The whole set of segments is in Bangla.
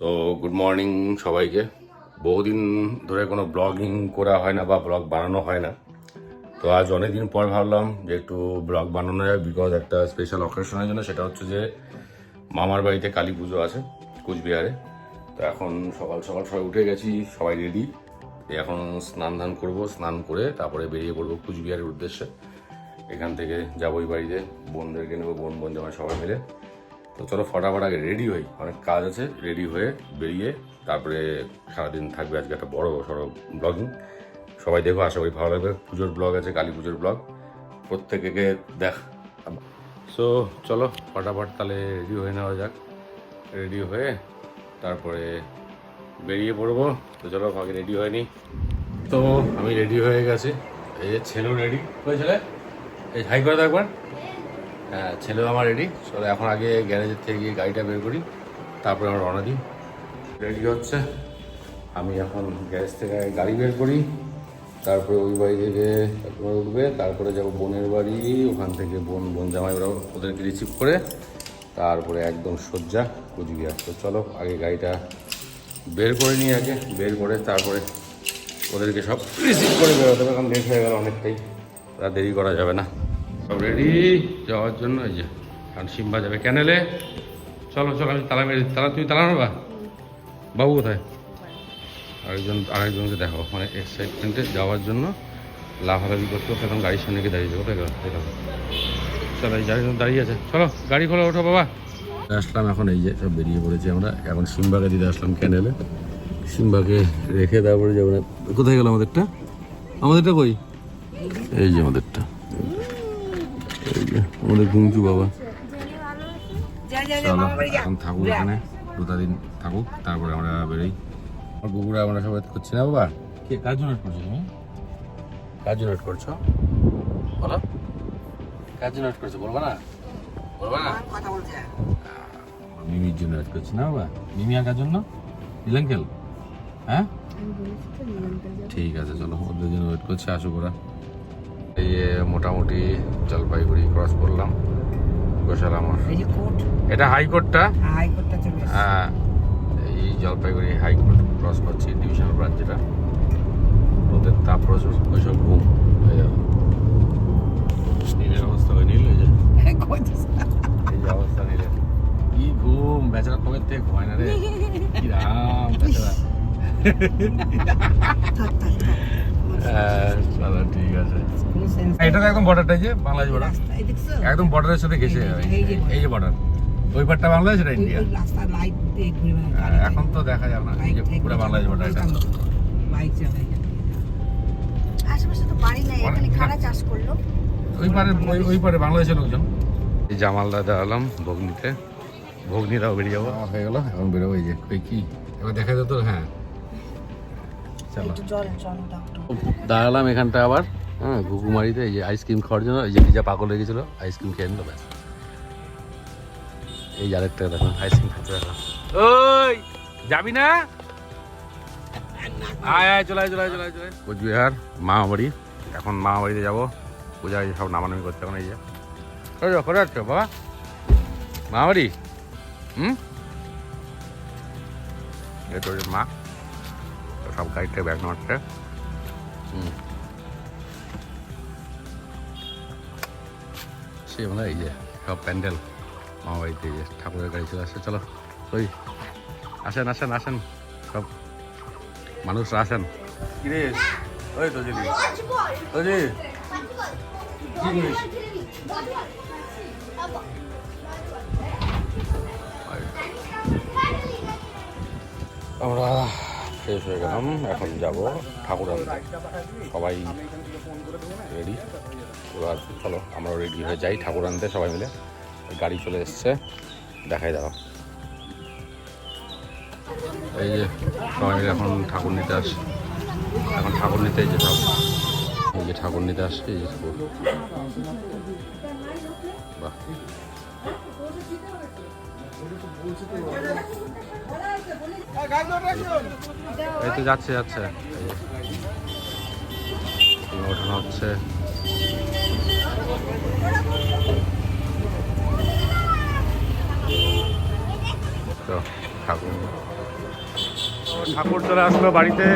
তো গুড মর্নিং সবাইকে। বহুদিন ধরে কোনো ব্লগিং করা হয় না বা ব্লগ বানানো হয় না। তো আজ অনেকদিন পর ভাবলাম যে একটু ব্লগ বানানো যায় বিকজ একটা স্পেশাল অকেশনের জন্য, সেটা হচ্ছে যে মামার বাড়িতে কালী পুজো আছে কুচবিহারে। তো এখন সকাল সকাল সবাই উঠে গেছি, সবাই রেডি এখন স্নান ধান করব, স্নান করে তারপরে বেরিয়ে পড়ব কুচবিহারের উদ্দেশ্যে। এখান থেকে যাব ওই বাড়িতে, বোনদেরকে নেব, বোন বোন জামাই সবাই মিলে। তো চলো ফটাফট আগে রেডি হই। অনেক কাজ আছে রেডি হয়ে বেরিয়ে তারপরে সারাদিন থাকবে আজকে একটা বড়, সড়ো ব্লগিং সবাই দেখো, আশা করি ভালো লাগবে। পুজোর ব্লগ আছে, কালী পুজোর ব্লগ প্রত্যেকে দেখ। সো চলো ফটাফট তাহলে রেডি হয়ে নেওয়া যাক। রেডি হয়ে তারপরে বেরিয়ে পড়ব। তো চলো, আগে রেডি হয়নি তো আমি রেডি হয়ে গেছি। এই যে ছেলেও রেডি হয়েছিল এই হাই করে একবার। হ্যাঁ ছেলেও আমার রেডি চলো এখন আগে গ্যারেজের থেকে গিয়ে গাড়িটা বের করি, তারপরে আমরা রওনা দিই। রেডি হচ্ছে। আমি এখন গ্যারেজ থেকে গাড়ি বের করি, তারপরে ওই বাড়ি থেকে একবার উঠবে, তারপরে যাব বোনের বাড়ি, ওখান থেকে বোন বোন জামাই ওরা ওদেরকে রিসিভ করে, তারপরে একদম সজ্জা কুচবিহার তো চলো, আগে গাড়িটা বের করে নিই আগে, বের করে তারপরে ওদেরকে সব রিসিভ করে বেরোতে হবে, কারণ লেট হয়ে গেল অনেকটাই। আর দেরি করা যাবে না। সব রেডি যাওয়ার জন্য এই যে কারণ সিম্বা যাবে ক্যানেলে চলো চলো, আমি তালা মেরে তালা, তুমি তালা মারবা? বাবু কোথায়? আরেকজন, আরেকজনকে দেখো মানে এক্সাইটমেন্টে যাওয়ার জন্য লাফালাফি করতে করতে এখন গাড়ির সামনে গিয়ে দাঁড়িয়ে কোথায় দেখো চলো, এই গাড়ি দাঁড়িয়ে আছে। চলো, গাড়ি খোলো, ওঠো বাবা। আসলাম এখন, এই যে সব বেরিয়ে পড়েছি আমরা। এখন সিম্বাকে দিতে আসলাম ক্যানেলে সিম্বাকে রেখে তারপরে যাব। কোথায় গেল আমাদেরটা? আমাদেরটা কই? এই যে আমাদেরটা। আমাদের গুঞ্জু বাবা। চলো এখন থাকুক এখানে দুটা দিন থাকুক তারপরে আমরা বেরোই। আমার কুকুরে আমরা সবাই করছি না বাবা? কে কার জন্য করছ তুমি? কাজ নোট করছ? বলো। কাজ নোট করছ বলবা না? বলবা না? মিমির জন্য অ্যাড করছি না বাবা? মিমি আর কার জন্য? নীলাঙ্কেল? হ্যাঁ? ঠিক আছে চলো ওদের জন্য ওয়েট করছি আসুক ওরা। এই মোটামুটি জলপাইগুড়ি ক্রস করলাম। গোশাল আমার। এই যে কোর্ট? এটা হাইকোর্টটা হাইকোর্টটা হ্যাঁ এই জলপাইগুড়ি হাইকোর্ট ক্রস করছি ডিভিশনাল ব্রাঞ্চ যেটা। ওদের তাপ প্রচুর ওইসব ঘুম এই দেখো। নীলের অবস্থা হয় নীল এই যে। এই যে অবস্থা নিলে কি ঘুম বেচারা কবে থেকে ঘুমায় না রে? কি রাম বেচারা। হ্যাঁ চলো ঠিক আছে। কোনো এটা তো একদম বর্ডারটা যে বাংলাদেশ বর্ডার রাস্তা, এই দেখছ? একদম বর্ডারের সাথে ঘেসে এই যে এই বর্ডার ওই পারটা বাংলাদেশ এটা ইন্ডিয়া দিয়ে ঘুরে গাড়ি হ্যাঁ, এখন তো দেখা যাবে না এই যে পুরো বাংলাদেশ বর্ডার এটা। বাইক চালায় আশেপাশে তো বাড়ি নাই এখানে খাড়া চাষ করল। ওই পারে ওই ওই পারে বাংলাদেশের লোকজন। এই জামাল দাদা আলাম ভগ্নিতে। ভগ্নিরাও বেরিয়ে যাব। হয়ে গেল এখন বেরোবো এই যে ওই কি? এবার দেখা যেত হ্যাঁ। দাঁড়ালাম এখানটা আবার? হ্যাঁ ঘুঘুমারিতে এই যে আইসক্রিম খাওয়ার জন্য এই যে নিজা পাগল হয়ে গেছিল আইসক্রিম খেয়ে নিল ব্যাস। এই আরেকটা দেখো আইসক্রিম খেতে দেখো ওই যাবি না? আয় আয় চলে চলে চলে চলে কোচবিহার মামা বাড়ি এখন মামা বাড়িতে যাব পূজায় সব নামানামি করতে এখন এই যে। করে যাচ্ছ বাবা? মামা বাড়ি হুম এটা মা সব গাড়িটা ব্যাগ মারছে। হুম। সে মানে এই যে সব প্যান্ডেল মামা বাড়িতে যে ঠাকুরের গাড়ি চলে আসছে। চলো ওই আসেন আসেন আসেন। সব মানুষ আসেন। ওই তো ওই জিনিস আমরা ফ্রেশ হয়ে গেলাম এখন যাব ঠাকুর সবাই রেডি এবার চলো আমরা রেডি হয়ে যাই, ঠাকুর আনতে সবাই মিলে। গাড়ি চলে এসছে, দেখাই দাও। এই যে, সবাই মিলে এখন ঠাকুর নিতে আস এখন ঠাকুর নিতে যে সব এই যে ঠাকুর নিতে আসছে, এই যে ঠাকুর। বাহ। এই তো যাচ্ছে যাচ্ছে। ওঠানো হচ্ছে। ঠাকুর। ঠাকুর চলে আসলো বাড়িতে।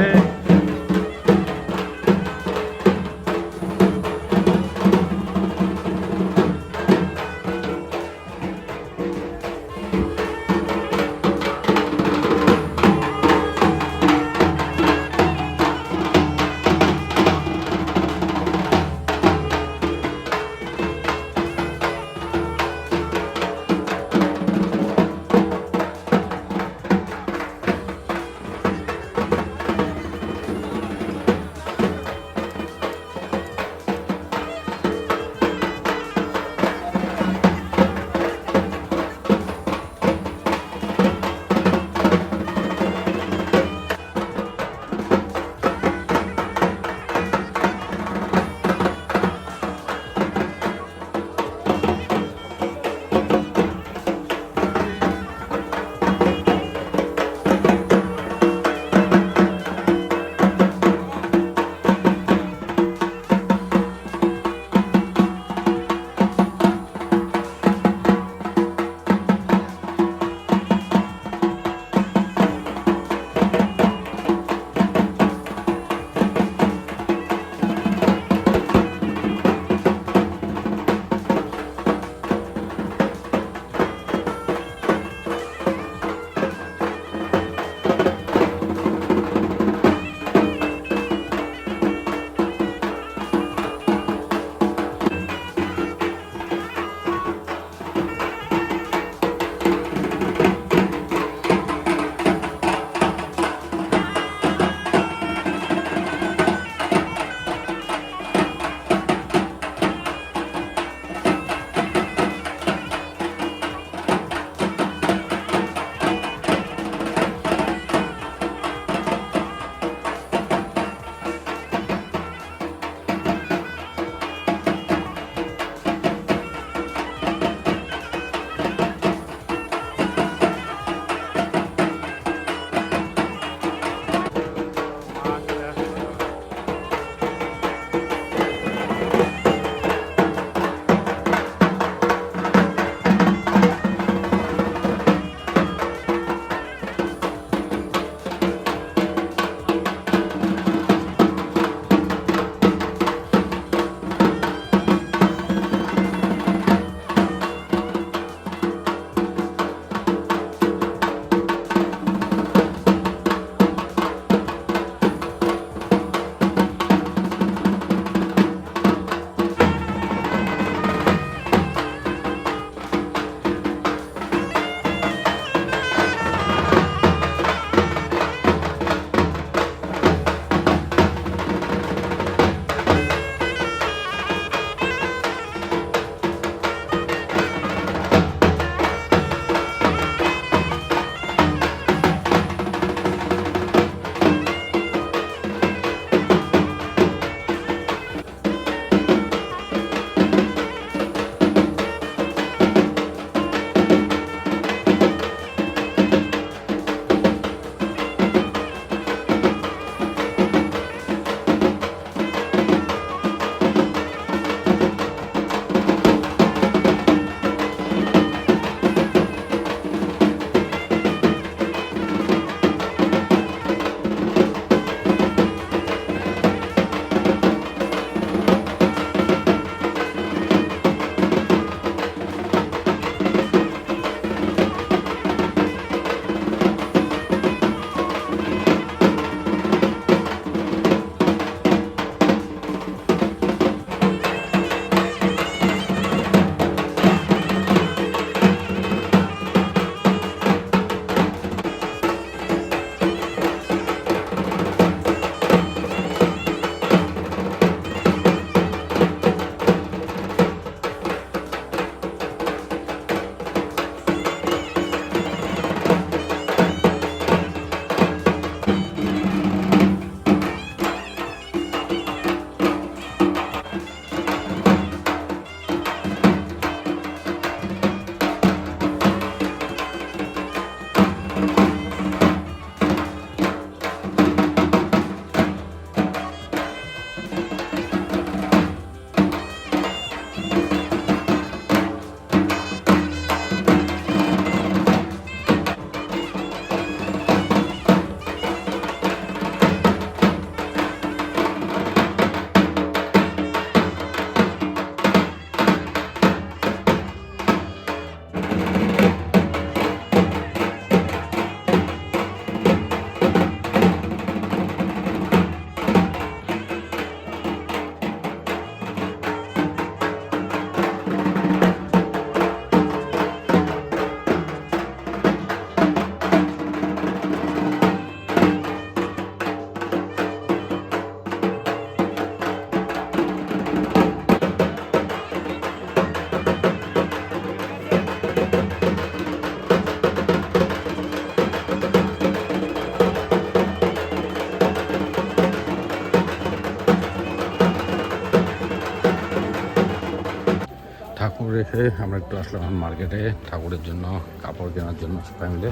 আমরা একটু আসলাম এখন মার্কেটে ঠাকুরের জন্য, কাপড় কেনার জন্য সবাই মিলে।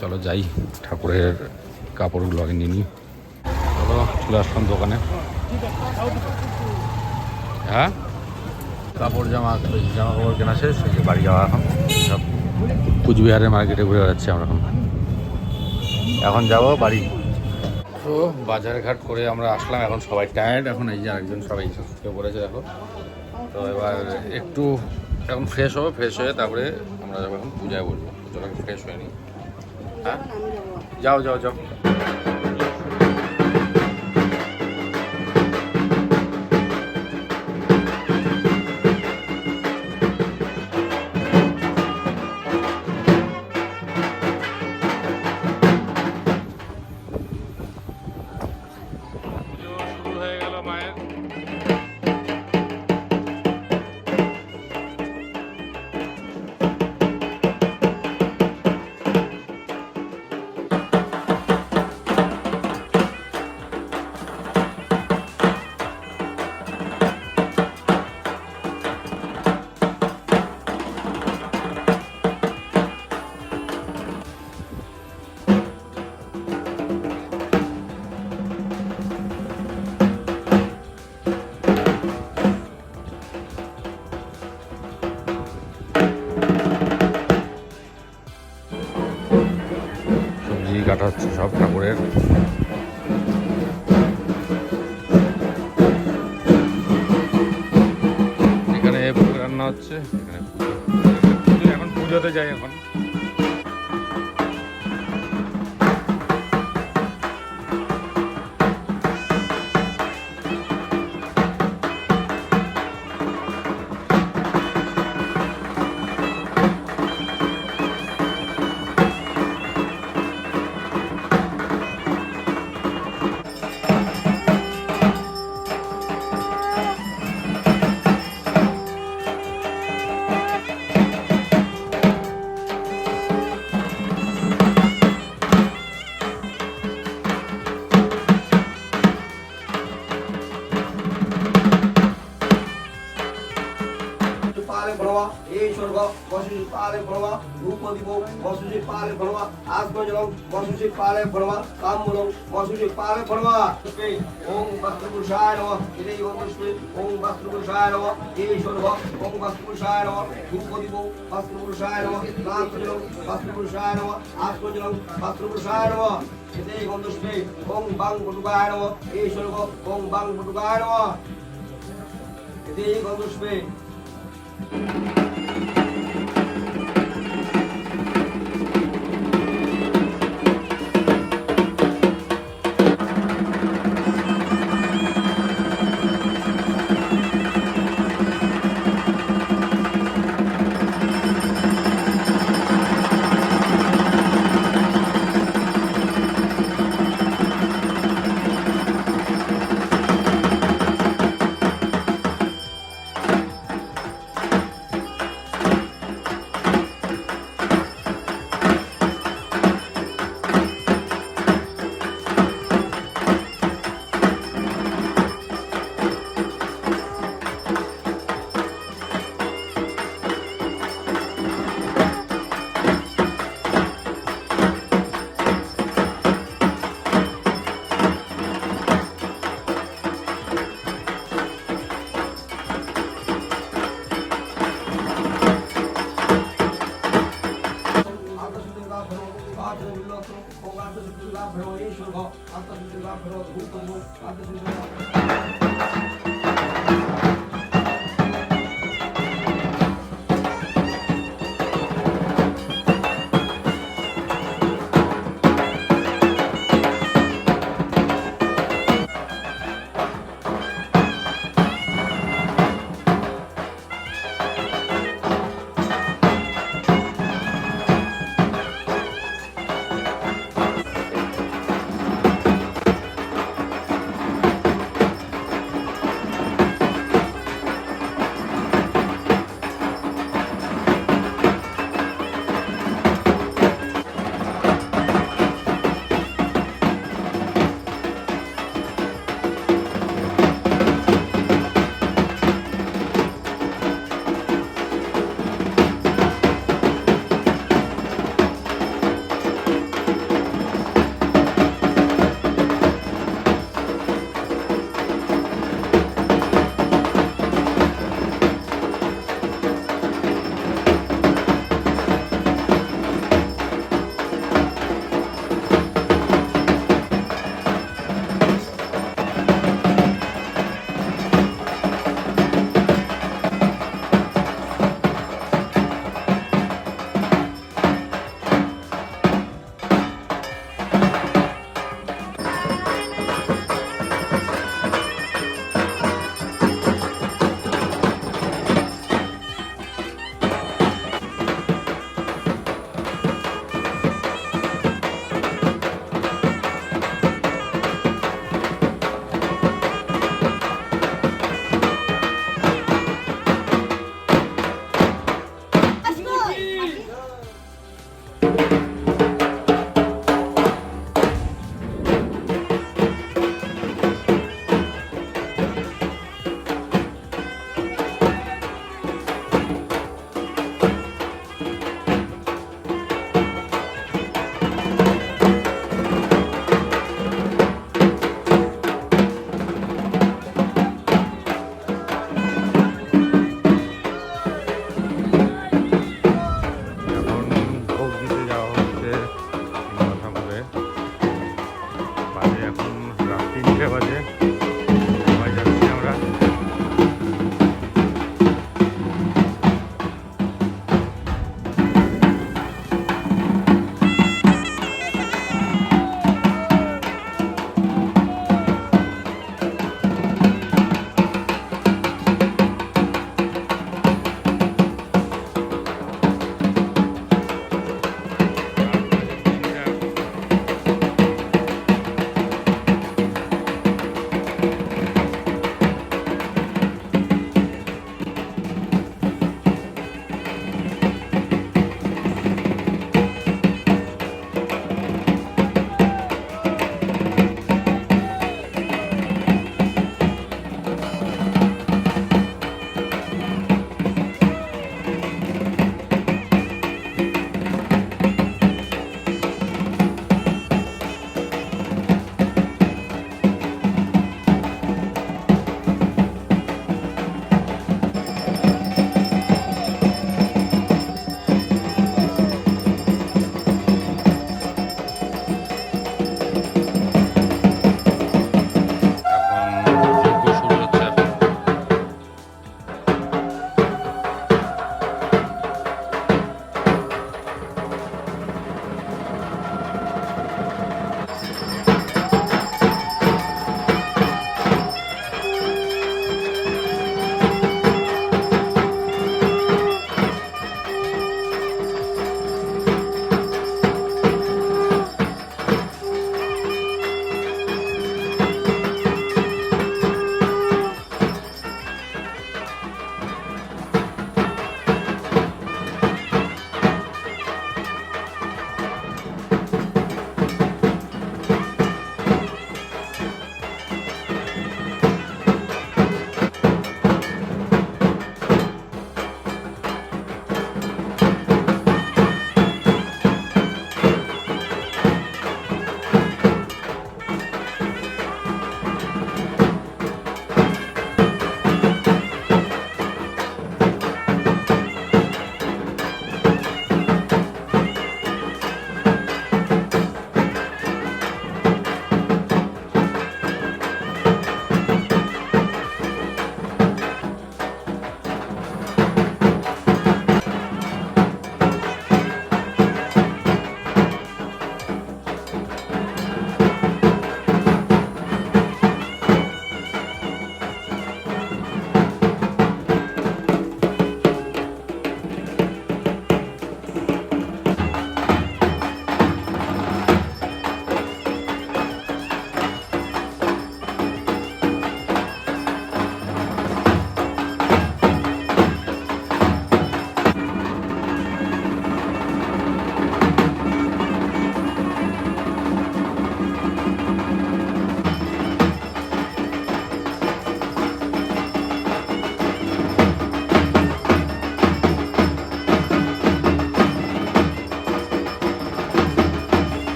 চলো যাই, ঠাকুরের কাপড়গুলো আগে নিয়ে নিই চলো চলে আসলাম দোকানে। হ্যাঁ? কাপড়, জামা জামা কাপড় কেনা শেষ যে বাড়ি যাওয়া এখন। সব কুচবিহারের মার্কেটে ঘুরে বেড়াচ্ছি আমরা এখন। এখন যাব বাড়ি। তো বাজার ঘাট করে আমরা আসলাম, এখন সবাই টায়ার্ড এখন এই যে আরেকজন সবাই পড়েছে, দেখো। তো এবার একটু এখন ফ্রেশ হব ফ্রেশ হয়ে তারপরে আমরা যাব এখন পূজায় বলব চলো ফ্রেশ হয়ে নিই হ্যাঁ? যাও যাও যাও। সবজি কাটা হচ্ছে সব ঠাকুরের। এখানে রান্না হচ্ছে এখানে পুজো। এখন পুজোতে যাই এখন। પાળે ભણવા ભૂપદીપો વસુજી પાળે ભણવા આત્મજનમ વસુજી પાળે ભણવા કામુલમ વસુજી પાળે ભણવા ઓમ વસ્ત્રપુરુષાય નમઃ ઇતિ ઓમ વિષ્ણુ ઓમ વસ્ત્રપુરુષાય નમઃ ઈશ્વર ઓમ વસ્ત્રપુરુષાય નમઃ ભૂપદીપો વસ્ત્રપુરુષાય નમઃ કામુલમ વસ્ત્રપુરુષાય નમઃ આત્મજનમ વસ્ત્રપુષાય નમઃ ઇતિ ઓમ વિષ્ણુ ઓમ બાંગ પુટુકાય નમઃ ઈશ્વર ઓમ બાંગ પુટુકાય નમઃ ইতি গন্ধুষ্পে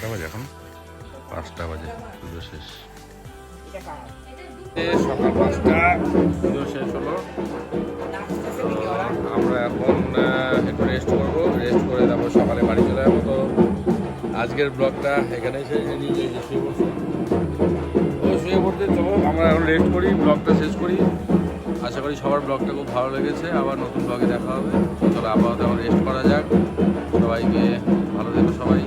কটা বাজে এখন। পাঁচটা বাজে, পুজো শেষ। সকাল পাঁচটা, পুজো শেষ হলো। আমরা এখন একটু রেস্ট করব। রেস্ট করে তারপর সকালে বাড়ি চলে যাব। তো আজকের ব্লগটা এখানে শেষ। নিজে শুয়ে পড়ছে। শুয়ে পড়তে চলো, আমরা এখন রেস্ট করি ব্লগটা শেষ করি। আশা করি সবার ব্লগটা খুব ভালো লেগেছে। আবার নতুন ব্লগে দেখা হবে। চলো আপাতত এখন রেস্ট করা যাক। সবাইকে ভালো থেকো সবাই।